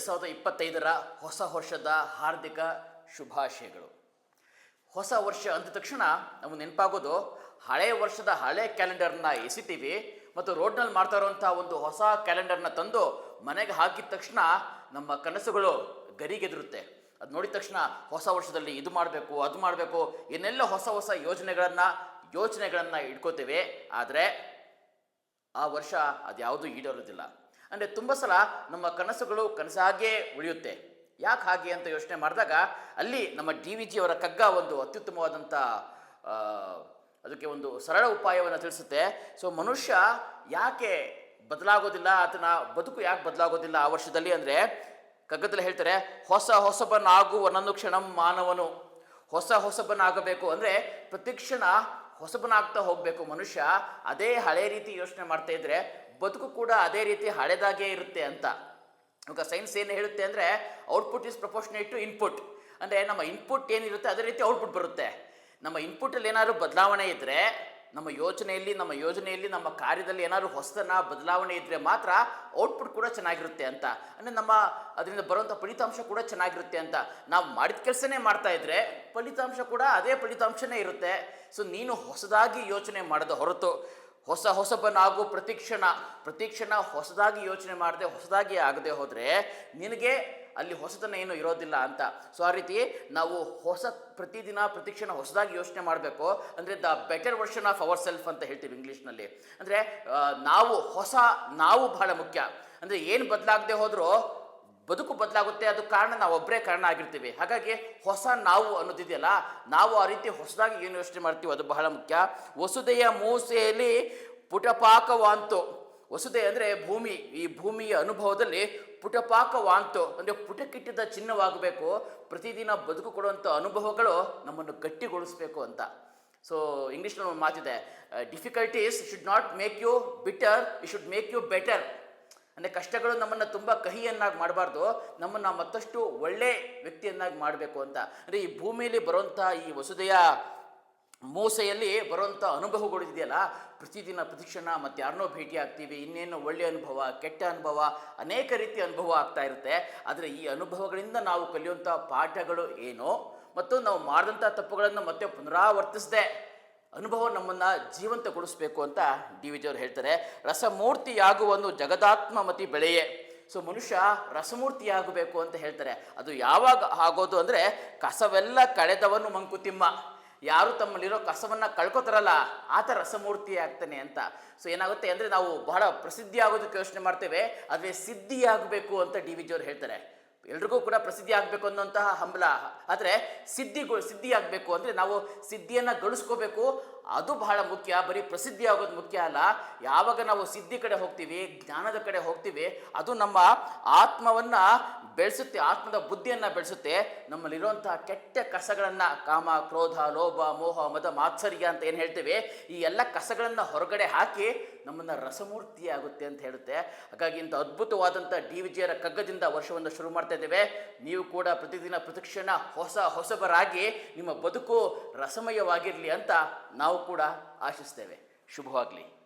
ಎರಡು ಸಾವಿರದ ಇಪ್ಪತ್ತೈದರ ಹೊಸ ವರ್ಷದ ಹಾರ್ದಿಕ ಶುಭಾಶಯಗಳು. ಹೊಸ ವರ್ಷ ಅಂದ ತಕ್ಷಣ ನಮಗೆ ನೆನಪಾಗೋದು ಹಳೆಯ ವರ್ಷದ ಹಳೆ ಕ್ಯಾಲೆಂಡರ್ನ ಎಸಿತೀವಿ ಮತ್ತು ರೋಡ್ನಲ್ಲಿ ಮಾಡ್ತಾ ಇರುವಂಥ ಒಂದು ಹೊಸ ಕ್ಯಾಲೆಂಡರ್ನ ತಂದು ಮನೆಗೆ ಹಾಕಿದ ತಕ್ಷಣ ನಮ್ಮ ಕನಸುಗಳು ಗರಿಗೆದರುತ್ತೆ. ಅದು ನೋಡಿದ ತಕ್ಷಣ ಹೊಸ ವರ್ಷದಲ್ಲಿ ಇದು ಮಾಡಬೇಕು, ಅದು ಮಾಡಬೇಕು, ಏನೆಲ್ಲ ಹೊಸ ಹೊಸ ಯೋಜನೆಗಳನ್ನು, ಯೋಚನೆಗಳನ್ನು ಇಟ್ಕೋತೇವೆ. ಆದರೆ ಆ ವರ್ಷ ಅದ್ಯಾವುದೂ ಈಡೇರೋದಿಲ್ಲ ಅಂದರೆ ತುಂಬ ಸಲ ನಮ್ಮ ಕನಸುಗಳು ಕನಸಾಗೇ ಉಳಿಯುತ್ತೆ. ಯಾಕೆ ಹಾಗೆ ಅಂತ ಯೋಚನೆ ಮಾಡಿದಾಗ ಅಲ್ಲಿ ನಮ್ಮ ಡಿ ವಿ ಜಿಯವರ ಕಗ್ಗ ಒಂದು ಅತ್ಯುತ್ತಮವಾದಂಥ ಅದಕ್ಕೆ ಒಂದು ಸರಳ ಉಪಾಯವನ್ನು ತಿಳಿಸುತ್ತೆ. ಸೊ ಮನುಷ್ಯ ಯಾಕೆ ಬದಲಾಗೋದಿಲ್ಲ, ಆತನ ಬದುಕು ಯಾಕೆ ಬದಲಾಗೋದಿಲ್ಲ ಆ ವರ್ಷದಲ್ಲಿ ಅಂದರೆ, ಕಗ್ಗದಲ್ಲಿ ಹೇಳ್ತಾರೆ, ಹೊಸ ಹೊಸಬನಾಗುವನನ್ನು ಕ್ಷಣಂ ಮಾನವನು. ಹೊಸ ಹೊಸಬನಾಗಬೇಕು ಅಂದರೆ ಪ್ರತಿಕ್ಷಣ ಹೊಸಬನಾಗ್ತಾ ಹೋಗಬೇಕು ಮನುಷ್ಯ. ಅದೇ ಹಳೆ ರೀತಿ ಯೋಚನೆ ಮಾಡ್ತಾ ಇದ್ರೆ ಬದುಕು ಕೂಡ ಅದೇ ರೀತಿ ಹಳೆದಾಗೇ ಇರುತ್ತೆ ಅಂತ. ಇವಾಗ ಸೈನ್ಸ್ ಏನು ಹೇಳುತ್ತೆ ಅಂದರೆ output is proportionate to input ಅಂದರೆ ನಮ್ಮ ಇನ್ಪುಟ್ ಏನಿರುತ್ತೆ ಅದೇ ರೀತಿ ಔಟ್ಪುಟ್ ಬರುತ್ತೆ. ನಮ್ಮ ಇನ್ಪುಟಲ್ಲಿ ಏನಾದರೂ ಬದಲಾವಣೆ ಇದ್ದರೆ ನಮ್ಮ ಯೋಚನೆಯಲ್ಲಿ, ನಮ್ಮ ಯೋಜನೆಯಲ್ಲಿ, ನಮ್ಮ ಕಾರ್ಯದಲ್ಲಿ ಏನಾದರೂ ಹೊಸದನ್ನ ಬದಲಾವಣೆ ಇದ್ದರೆ ಮಾತ್ರ ಔಟ್ಪುಟ್ ಕೂಡ ಚೆನ್ನಾಗಿರುತ್ತೆ ಅಂತ. ಅಂದರೆ ನಮ್ಮ ಅದರಿಂದ ಬರುವಂಥ ಫಲಿತಾಂಶ ಕೂಡ ಚೆನ್ನಾಗಿರುತ್ತೆ ಅಂತ. ನಾವು ಮಾಡಿದ ಕೆಲಸನೇ ಮಾಡ್ತಾ ಇದ್ದರೆ ಫಲಿತಾಂಶ ಕೂಡ ಅದೇ ಫಲಿತಾಂಶನೇ ಇರುತ್ತೆ. ಸೊ ನೀನು ಹೊಸದಾಗಿ ಯೋಚನೆ ಮಾಡದ ಹೊರತು ಹೊಸ ಹೊಸಬನಾಗು ಪ್ರತಿಕ್ಷಣ ಪ್ರತಿಕ್ಷಣ ಹೊಸದಾಗಿ ಯೋಚನೆ ಮಾಡದೆ ಹೊಸದಾಗಿ ಆಗದೆ ಹೋದರೆ ನಿನಗೆ ಅಲ್ಲಿ ಹೊಸತನ ಏನು ಇರೋದಿಲ್ಲ ಅಂತ. ಸೊ ಆ ರೀತಿ ನಾವು ಹೊಸ ಪ್ರತಿದಿನ ಪ್ರತಿಕ್ಷಣ ಹೊಸದಾಗಿ ಯೋಚನೆ ಮಾಡಬೇಕು. ಅಂದರೆ the better version of our self ಅಂತ ಹೇಳ್ತೀವಿ ಇಂಗ್ಲೀಷ್ನಲ್ಲಿ. ಅಂದರೆ ನಾವು, ಹೊಸ ನಾವು ಬಹಳ ಮುಖ್ಯ. ಅಂದರೆ ಏನು ಬದಲಾಗದೆ ಹೋದರೂ ಬದುಕು ಬದಲಾಗುತ್ತೆ, ಅದು ಕಾರಣ ನಾವು ಒಬ್ಬರೇ ಕಾರಣ ಆಗಿರ್ತೀವಿ. ಹಾಗಾಗಿ ಹೊಸ ನಾವು ಅನ್ನೋದಿದೆಯಲ್ಲ, ನಾವು ಆ ರೀತಿ ಹೊಸದಾಗಿ ಏನು ಯೋಚನೆ ಮಾಡ್ತೀವಿ, ಅದು ಬಹಳ ಮುಖ್ಯ. ವಸುದೆಯ ಮೂಸೆಯಲ್ಲಿ ಪುಟಪಾಕವಾಂತು, ವಸುದೆ ಅಂದರೆ ಭೂಮಿ, ಈ ಭೂಮಿಯ ಅನುಭವದಲ್ಲಿ ಪುಟಪಾಕವಾಂತು, ಅಂದರೆ ಪುಟಕ್ಕಿಟ್ಟಿದ್ದ ಚಿನ್ನವಾಗಬೇಕು, ಪ್ರತಿದಿನ ಬದುಕು ಕೊಡುವಂಥ ಅನುಭವಗಳು ನಮ್ಮನ್ನು ಗಟ್ಟಿಗೊಳಿಸಬೇಕು ಅಂತ. ಸೊ ಇಂಗ್ಲೀಷ್ನಲ್ಲಿ ಒಂದು ಮಾತಿದೆ difficulties should not make you bitter it should make you better ಅಂದರೆ ಕಷ್ಟಗಳು ನಮ್ಮನ್ನು ತುಂಬ ಕಹಿಯನ್ನಾಗಿ ಮಾಡಬಾರ್ದು. ನಮ್ಮನ್ನು ಮತ್ತಷ್ಟು ಒಳ್ಳೆ ವ್ಯಕ್ತಿಯನ್ನಾಗಿ ಮಾಡಬೇಕು ಅಂತ. ಅಂದರೆ ಈ ಭೂಮಿಯಲ್ಲಿ ಬರುವಂಥ ಈ ವಸುದೆಯ ಮೋಸೆಯಲ್ಲಿ ಬರುವಂಥ ಅನುಭವಗಳು ಇದೆಯಲ್ಲ, ಪ್ರತಿದಿನ ಪ್ರತಿಕ್ಷಣ ಮತ್ತು ಯಾರನ್ನೋ ಭೇಟಿ ಆಗ್ತೀವಿ, ಇನ್ನೇನು ಒಳ್ಳೆಯ ಅನುಭವ, ಕೆಟ್ಟ ಅನುಭವ, ಅನೇಕ ರೀತಿಯ ಅನುಭವ ಆಗ್ತಾ ಇರುತ್ತೆ. ಆದರೆ ಈ ಅನುಭವಗಳಿಂದ ನಾವು ಕಲಿಯುವಂಥ ಪಾಠಗಳು ಏನು, ಮತ್ತು ನಾವು ಮಾಡಿದಂಥ ತಪ್ಪುಗಳನ್ನು ಮತ್ತೆ ಪುನರಾವರ್ತಿಸದೆ ಅನುಭವ ನಮ್ಮನ್ನು ಜೀವಂತಗೊಳಿಸಬೇಕು ಅಂತ ಡಿ ಅವರು ಹೇಳ್ತಾರೆ. ರಸಮೂರ್ತಿಯಾಗುವನು ಜಗದಾತ್ಮಮತಿ ಬೆಳೆಯೇ. ಸೊ, ಮನುಷ್ಯ ರಸಮೂರ್ತಿಯಾಗಬೇಕು ಅಂತ ಹೇಳ್ತಾರೆ. ಅದು ಯಾವಾಗ ಆಗೋದು ಅಂದರೆ ಕಸವೆಲ್ಲ ಕಳೆದವನು ಮಂಕುತಿಮ್ಮ. ಯಾರು ತಮ್ಮಲ್ಲಿರೋ ಕಸವನ್ನು ಕಳ್ಕೊತಾರಲ್ಲ, ಆತ ರಸಮೂರ್ತಿ ಆಗ್ತಾನೆ ಅಂತ. ಸೊ, ಏನಾಗುತ್ತೆ ಅಂದರೆ ನಾವು ಬಹಳ ಪ್ರಸಿದ್ಧಿ ಆಗೋದಕ್ಕೆ ಯೋಚನೆ ಮಾಡ್ತೇವೆ. ಅದೇ ಸಿದ್ಧಿಯಾಗಬೇಕು ಅಂತ ಡಿ ವಿ ಜಿಯವರು ಹೇಳ್ತಾರೆ. ಎಲ್ರಿಗೂ ಕೂಡ ಪ್ರಸಿದ್ಧಿ ಆಗಬೇಕು ಅನ್ನೋಂತಹ ಹಂಬಲ. ಆದರೆ ಸಿದ್ಧಿಗಳು ಸಿದ್ಧಿ ಆಗಬೇಕು ಅಂದರೆ ನಾವು ಸಿದ್ಧಿಯನ್ನು ಗಳಿಸ್ಕೋಬೇಕು. ಅದು ಬಹಳ ಮುಖ್ಯ. ಬರೀ ಪ್ರಸಿದ್ಧಿ ಆಗೋದು ಮುಖ್ಯ ಅಲ್ಲ. ಯಾವಾಗ ನಾವು ಸಿದ್ಧಿ ಕಡೆ ಹೋಗ್ತೀವಿ, ಜ್ಞಾನದ ಕಡೆ ಹೋಗ್ತೀವಿ, ಅದು ನಮ್ಮ ಆತ್ಮವನ್ನು ಬೆಳೆಸುತ್ತೆ, ಆತ್ಮದ ಬುದ್ಧಿಯನ್ನು ಬೆಳೆಸುತ್ತೆ. ನಮ್ಮಲ್ಲಿರುವಂತಹ ಕೆಟ್ಟ ಕಸಗಳನ್ನು, ಕಾಮ, ಕ್ರೋಧ, ಲೋಭ, ಮೋಹ, ಮದ, ಮಾತ್ಸರ್ಯ ಅಂತ ಏನು ಹೇಳ್ತೇವೆ, ಈ ಎಲ್ಲ ಕಸಗಳನ್ನು ಹೊರಗಡೆ ಹಾಕಿ ನಮ್ಮನ್ನು ರಸಮೂರ್ತಿ ಆಗುತ್ತೆ ಅಂತ ಹೇಳುತ್ತೆ. ಹಾಗಾಗಿ ಇಂಥ ಅದ್ಭುತವಾದಂಥ ಡಿ. ವಿಜಯರ ಕಗ್ಗದಿಂದ ವರ್ಷವನ್ನು ಶುರು ಮಾಡ್ತಾ ಇದ್ದೇವೆ. ನೀವು ಕೂಡ ಪ್ರತಿದಿನ ಪ್ರತಿಕ್ಷಣ ಹೊಸ ಹೊಸಬರಾಗಿ ನಿಮ್ಮ ಬದುಕು ರಸಮಯವಾಗಿರಲಿ ಅಂತ ನಾವು ಕೂಡ ಆಶಿಸ್ತೇವೆ. ಶುಭವಾಗಲಿ.